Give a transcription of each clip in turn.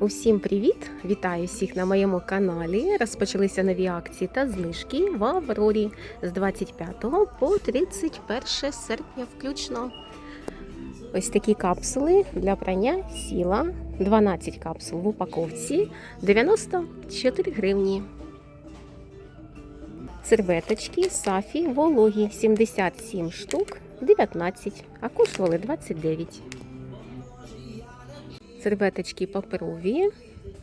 Усім привіт! Вітаю всіх на моєму каналі. Розпочалися нові акції та знижки в Аврорі з 25 по 31 серпня включно. Ось такі капсули для прання сіла. 12 капсул в упаковці 94 гривні. Серветочки Сафі вологі 77 штук 19, а коштували 29. Серветочки паперові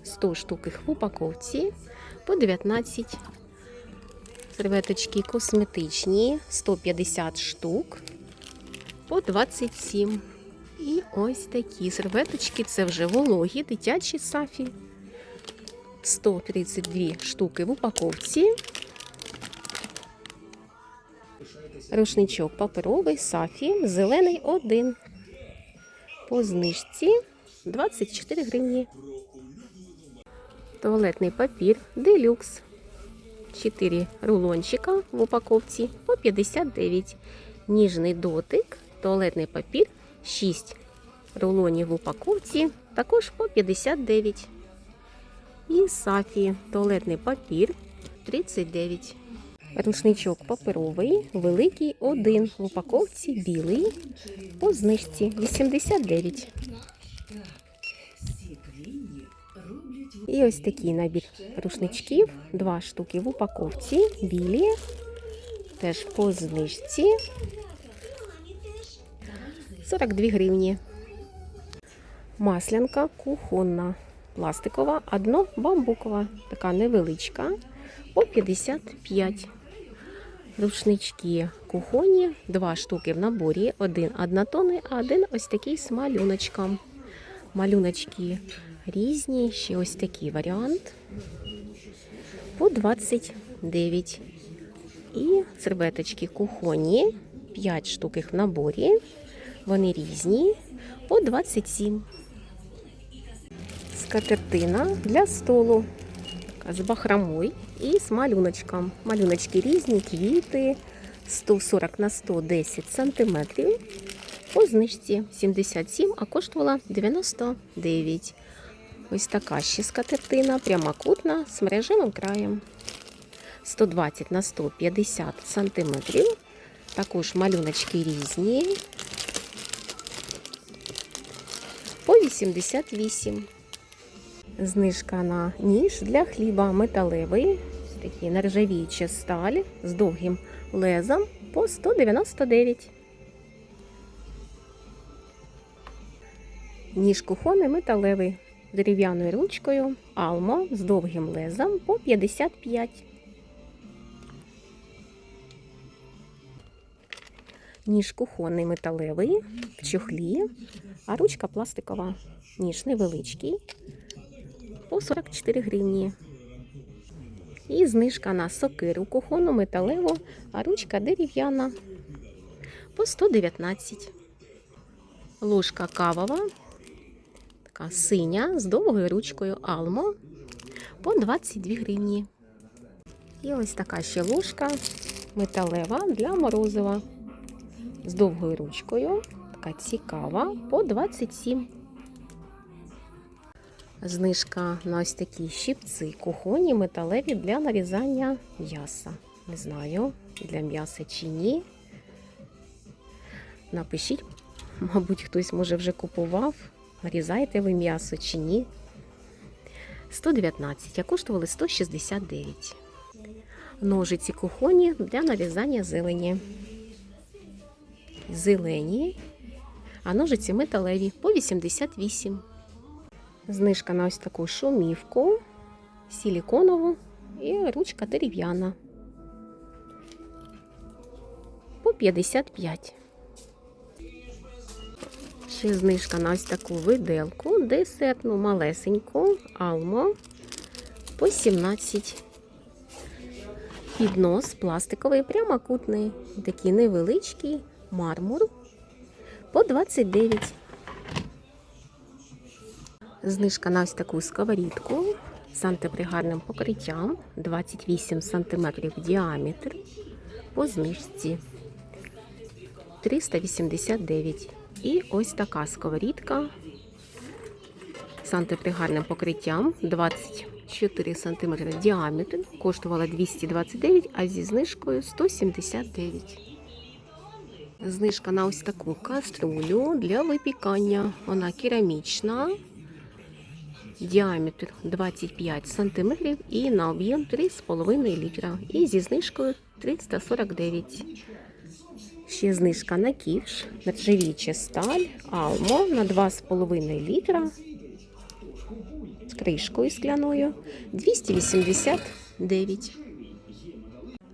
100 штук їх в упаковці по 19. Серветочки косметичні 150 штук по 27. І ось такі серветочки це вже вологі, дитячі сафі. 132 штуки в упаковці. Рушничок паперовий, сафі, зелений один. По знижці 24 гривні. Туалетний папір делюкс. 4 рулончика в упаковці по 59. Ніжний дотик, туалетний папір 6 рулонів в упаковці, також по 59. І сафі туалетний папір 39. Рушничок паперовий, великий один в упаковці білий по знижці 89. І ось такий набір рушничків, два штуки в упаковці, білі, теж по знижці 42 гривні. Маслянка кухонна, пластикова, одно бамбукова, така невеличка, по 55. Рушнички кухонні, два штуки в наборі, один однотонний, а один ось такий з малюночком. Малюночки різні, ще ось такий варіант по 29. І серветочки кухонні, 5 штук їх в наборі. Вони різні по 27. Скатертина для столу. З бахромой і з малюночком. Малюночки різні, квіти 140 на 110 сантиметрів. По знижці 77, а коштувала 99. Ось така ще скатертина, прямокутна з мережевим краєм. 120 на 150 сантиметрів. Також малюночки різні. По 88. Знижка на ніж для хліба металевий. Такий нержавіюча сталь з довгим лезом по 199. Ніж кухонний металевий дерев'яною ручкою Алмо з довгим лезом по 55. Ніж кухонний металевий в чохлі, а ручка пластикова. Ніж невеличкий по 44 гривні. І знижка на сокиру кухонну металеву, а ручка дерев'яна по 119. Ложка кавова, така синя з довгою ручкою Алмо по 22 гривні. І ось така ще ложка металева для морозива з довгою ручкою. Така цікава по 27. Знижка на ось такі щипці кухонні металеві для нарізання м'яса. Не знаю, для м'яса чи ні. Напишіть, мабуть, хтось може вже купував. Нарізаєте ви м'ясо чи ні. 119, а коштували 169. Ножиці кухонні для нарізання зелені. Зелені, а ножиці металеві по 88. Знижка на ось таку шумівку, силіконову і ручка дерев'яна. По 55. Ще знижка на ось таку виделку, десертну малесеньку, алмо по 17. Піднос пластиковий, прямокутний, такий невеличкий мармур по 29. Знижка на ось таку сковорідку з антипригарним покриттям 28 см діаметр по знижці 389. І ось така сковорідка з антипригарним покриттям 24 см діаметр. Коштувала 229, а зі знижкою 179. Знижка на ось таку каструлю для випікання. Вона керамічна. Діаметр 25 см і на об'єм 3,5 літра. І зі знижкою 349. Ще знижка на ківш, нержавіча сталь, алмо на 2,5 літра з кришкою скляною 289.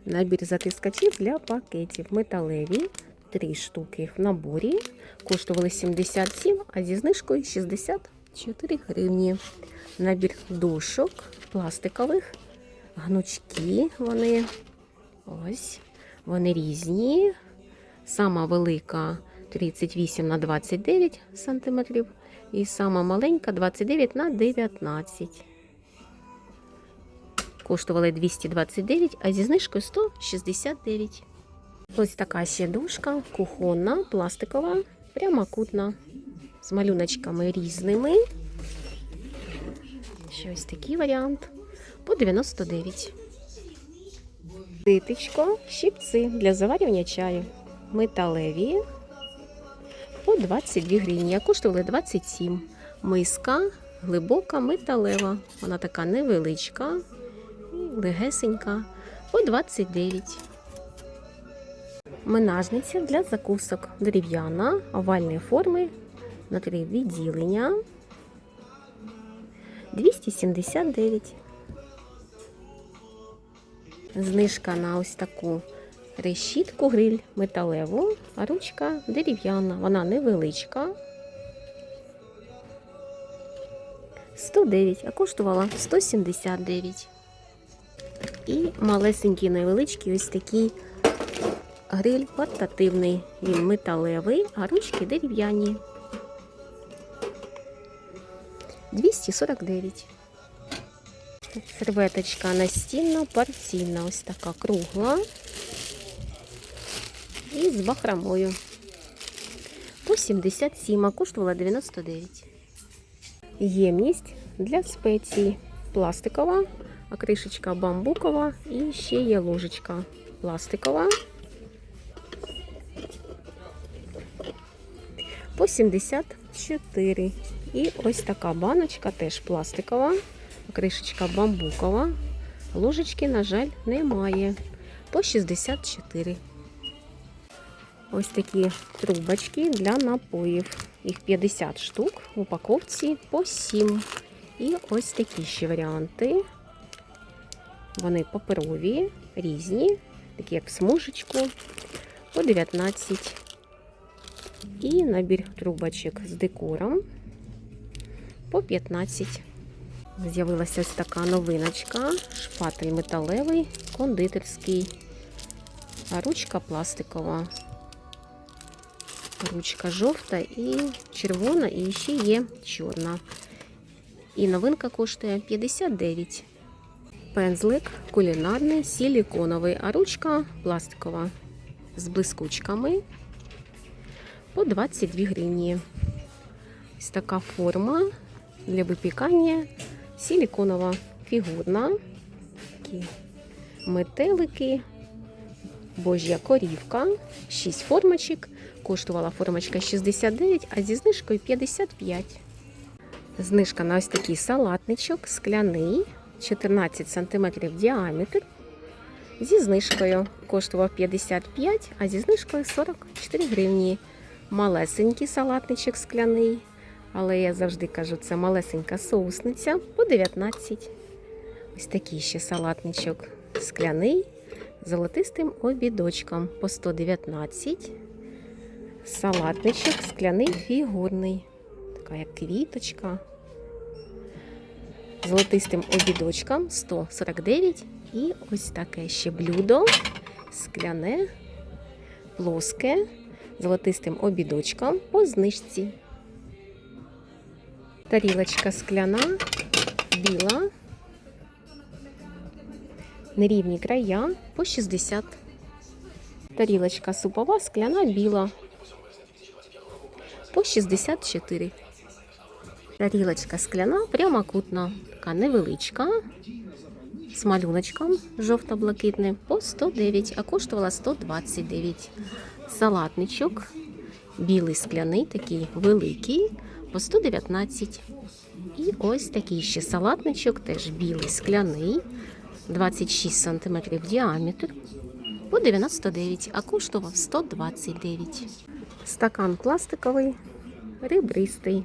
Набір затискачів для пакетів металеві. Три штуки в наборі. Коштували 77, а зі знижкою 64 гривні. Набір дошок пластикових, гнучки вони. Ось. Вони різні. Сама велика 38 на 29 сантиметрів. І сама маленька 29 на 19. Коштували 229, а зі знижкою 169. Ось така ще дужка, кухонна, пластикова, прямокутна, з малюночками різними. Ще ось такий варіант по 99. Дитечко, щипці для заварювання чаю. Металеві по 22 гривні, а коштували 27. Миска глибока металева. Вона така невеличка, і легесенька по 29. Минажниця для закусок. Дерев'яна, овальної форми на три відділення. 279. Знижка на ось таку решітку гриль металеву, а ручка дерев'яна. Вона невеличка. 109, а коштувала 179. І малесенький невеличкий ось такий гриль портативний. Він металевий, а ручки дерев'яні. 249. Серветочка настінна, порційна, ось така кругла. І з бахромою. По 77, а коштувала 99. Ємність для спецій. Пластикова, а кришечка бамбукова і ще є ложечка пластикова. По 74. І ось така баночка теж пластикова, кришечка бамбукова. Ложечки, на жаль, немає. По 64. Ось такі трубочки для напоїв. Їх 50 штук в упаковці по 7. І ось такі ще варіанти. Вони паперові, різні, такі як в смужечку, по 19. І набір трубочок з декором по 15. З'явилася ось така новиночка, шпатель металевий, кондитерський, ручка пластикова. Ручка жовта і червона, і ще є чорна. І новинка коштує 59. Пензлик кулінарний, силіконовий, а ручка пластикова з блискучками по 22 гривні. Ось така форма для випікання силіконова, фігурна. Такі метелики, божя корівка, 6 формочок. Коштувала формочка 69, а зі знижкою 55. Знижка на ось такий салатничок скляний, 14 см діаметр. Зі знижкою коштував 55, а зі знижкою 44 гривні. Малесенький салатничок скляний. Але я завжди кажу, це малесенька соусниця по 19. Ось такий ще салатничок скляний, золотистим обідочком по 119. Салатничок скляний фігурний. Така як квіточка. Золотистим обідочком 149. І ось таке ще блюдо скляне, плоске, золотистим обідочком по знижці. Тарілочка скляна, біла, нерівні края по 60. Тарілочка супова, скляна, біла по 64. Тарілочка скляна, прямокутна, така невеличка. З малюночком жовто-блакитним по 109, а коштувала 129. Салатничок, білий скляний, такий великий, по 119. І ось такий ще салатничок, теж білий скляний, 26 см діаметр, по 99, а коштував 129. Стакан пластиковий, ребристий.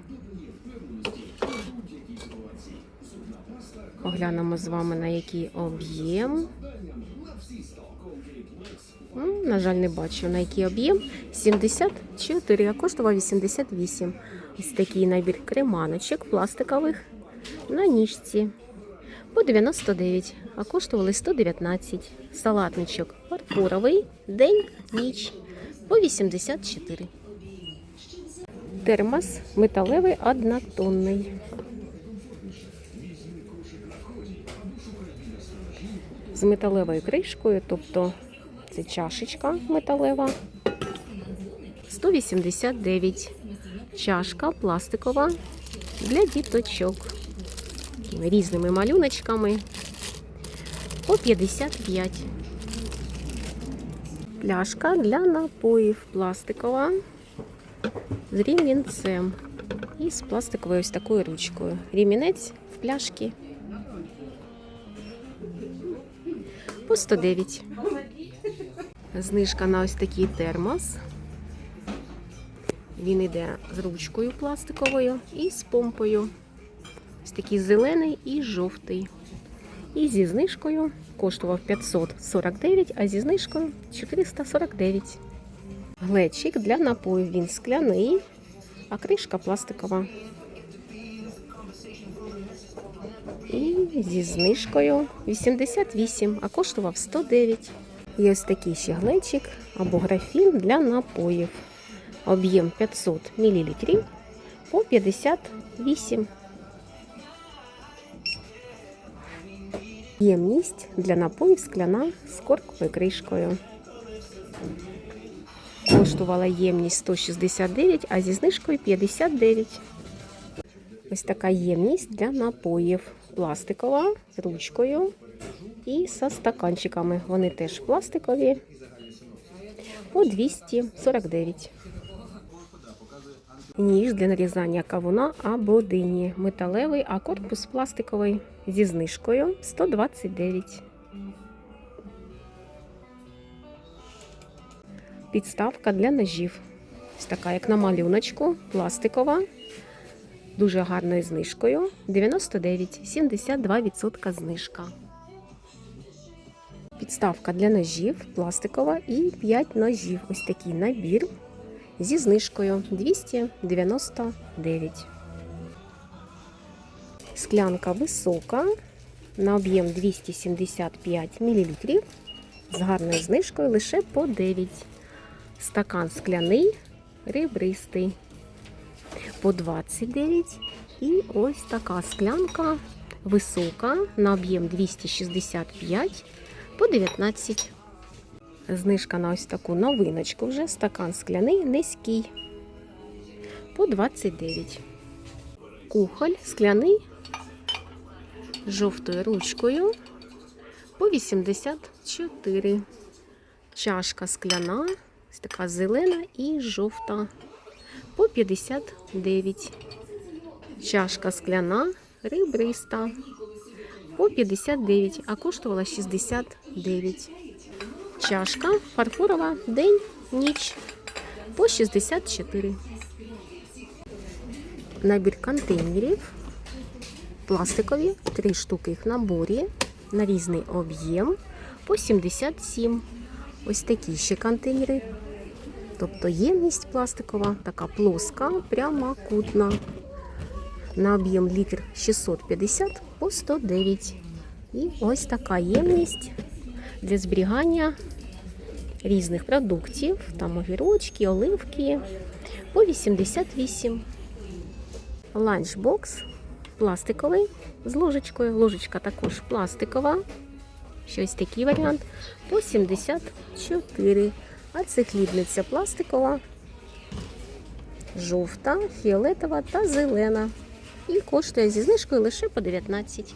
Поглянемо з вами на який об'єм. На жаль, не бачу на який об'єм. 74, а коштував 88. Ось такий набір креманочок пластикових на ніжці. По 99, а коштували 119. Салатничок фарфоровий, день, ніч по 84. Термос металевий однотонний. з металевою кришкою, тобто це чашечка металева. 189 чашка пластикова для діточок. Різними малюночками по 55. Пляшка для напоїв пластикова з рівнінцем і з пластиковою ось такою ручкою. Рімінець в пляшки по 109. Знижка на ось такий термос. Він йде з ручкою пластиковою і з помпою. Ось такий зелений і жовтий. І зі знижкою коштував 549, а зі знижкою 449. Глечик для напоїв він скляний, а кришка пластикова. І зі знижкою 88, а коштував 109. Є ось такий ще глечик або графін для напоїв. Об'єм 500 мл по 58. Ємність для напоїв скляна з корковою кришкою. Коштувала ємність 169, а зі знижкою 59. Ось така ємність для напоїв. Пластикова з ручкою і з стаканчиками. Вони теж пластикові по 249. Ніж для нарізання кавуна або дині. Металевий, а корпус пластиковий зі знижкою 129. Підставка для ножів. Ось така, як на малюночку, пластикова. Дуже гарною знижкою. 99, 72% знижка. Підставка для ножів пластикова і 5 ножів. Ось такий набір зі знижкою 299. Склянка висока на об'єм 275 мл з гарною знижкою лише по 9. Стакан скляний, ребристий по 29. І ось така склянка висока на об'єм 265 по 19. Знижка на ось таку новиночку вже стакан скляний низький по 29. Кухоль скляний жовтою ручкою по 84. Чашка скляна, ось така зелена і жовта по 59. Чашка скляна, ребриста по 59, а коштувала 69. Чашка фарфорова день, ніч по 64. Набір контейнерів пластикові, три штуки їх в наборі на різний об'єм по 77. Ось такі ще контейнери. Тобто ємність пластикова, така плоска, прямокутна. На об'єм літр 650 по 109. І ось така ємність для зберігання різних продуктів. Там огірочки, оливки по 88. Ланчбокс пластиковий з ложечкою. Ложечка також пластикова. Щось такий варіант по 74. А це хлібниця пластикова, жовта, фіолетова та зелена. І коштує зі знижкою лише по 19.